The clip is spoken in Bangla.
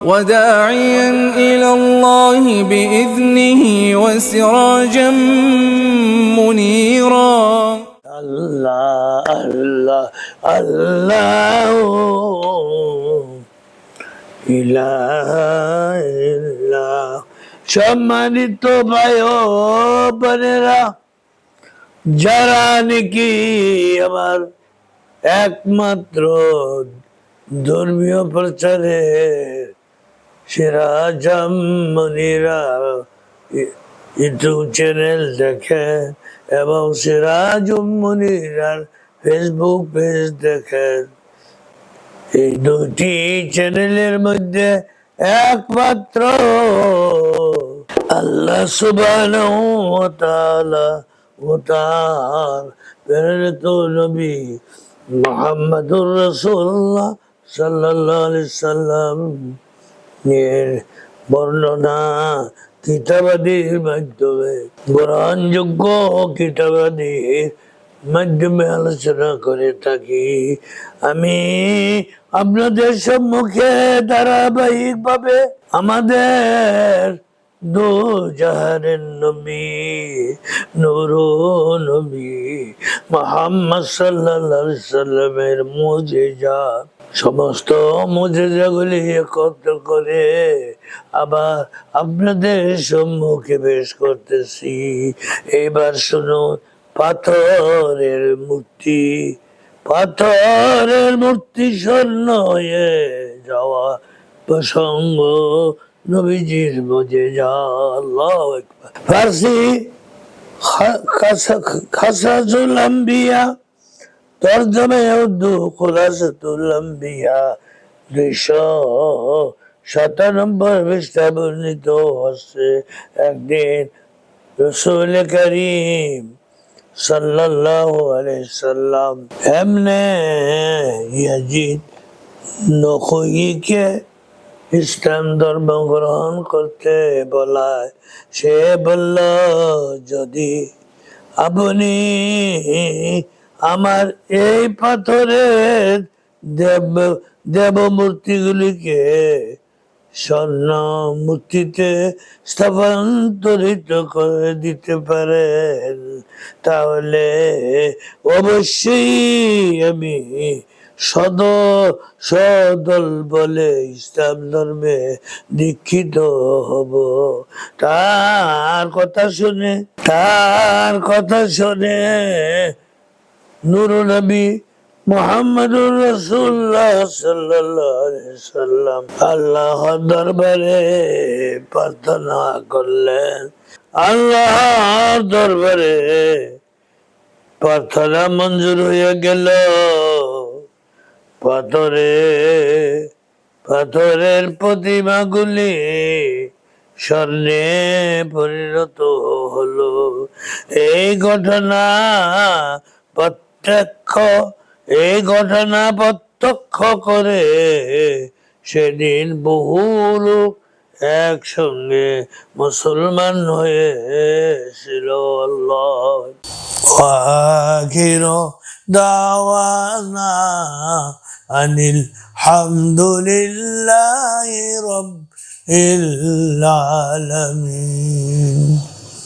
وداعيا إلى الله بإذنه وسراجا منيرا আল্লাহ আল্লাহ আল্লাহ ইলাহা ইল্লাহ। সম্মানিত ভাই ও বোনেরা যারা নাকি আমার একমাত্র ধর্মীয় প্রচারে সিরাজাম মনিরা ইউটিউব চ্যানেল দেখেন এবং সিরাজ মনিরার ফেসবুক পেজ দেখেন এই দুটি চ্যানেলের মধ্যে একমাত্র আল্লাহ তাআলা ও তার প্রেরিত নবী মুহাম্মদুর রাসূলুল্লাহ সাল্লাল্লাহু আলাইহি সাল্লাম। এর বর্ণনা কিতাবাদির মাধ্যমে গ্রহণযোগ্য কিতাবাদির মাধ্যমে আলোচনা করে থাকি। আমি আপনাদের সম্মুখে ধারাবাহিক ভাবে আমাদের দু নবী, নুর নবী, মোহাম্মদ আলাইহি সাল্লামের মুজিজা। সমস্ত একত্র করে আবার আপনাদের সম্মুখে পেশ করতেছি। এবার শুনুন পাথরের মূর্তি পাথরের মূর্তি স্বর্ণ যাওয়া প্রসঙ্গ। নবীজির মজে যা আল্লাহ ফার্সি খাসাজুল আম্বিয়া, তর্জমে উর্দু খুলাসাতুল আম্বিয়া, দুইশো সাতানব্বই পৃষ্ঠায় বর্ণিত হচ্ছে একদিন রসুল করিম সাল্লাল্লাহু আলাইহি সাল্লাম এমনে ইয়াজিদ নখইকে ইসলাম ধর্ম গ্রহণ করতে বলায়। সে বলল, যদি আপনি আমার এই পাথরের দেব দেব মূর্তিগুলিকে স্বর্ণ মূর্তিতে স্থানান্তরিত করে দিতে পারেন, তাহলে অবশ্যই আমি সদ সদল বলে ইসলাম ধর্মে দীক্ষিত হব। তার কথা শুনে, তার কথা শুনে নুর নবী মোহাম্মদুর রসুল্লাহ সাল্লাম আল্লাহ দরবারে প্রার্থনা করলেন। আল্লাহ দরবারে প্রার্থনা মঞ্জুর হয়ে গেল। পাথরে, পাথরের প্রতিমাগুলি স্বর্ণে পরিণত হলো। এই ঘটনা প্রত্যক্ষ, এই ঘটনা প্রত্যক্ষ করে সেদিন বহু লোক একসঙ্গে মুসলমান হয়েছিল আল্লাহ। দাওয়ানা دعوانا أن الحمد لله رب العالمين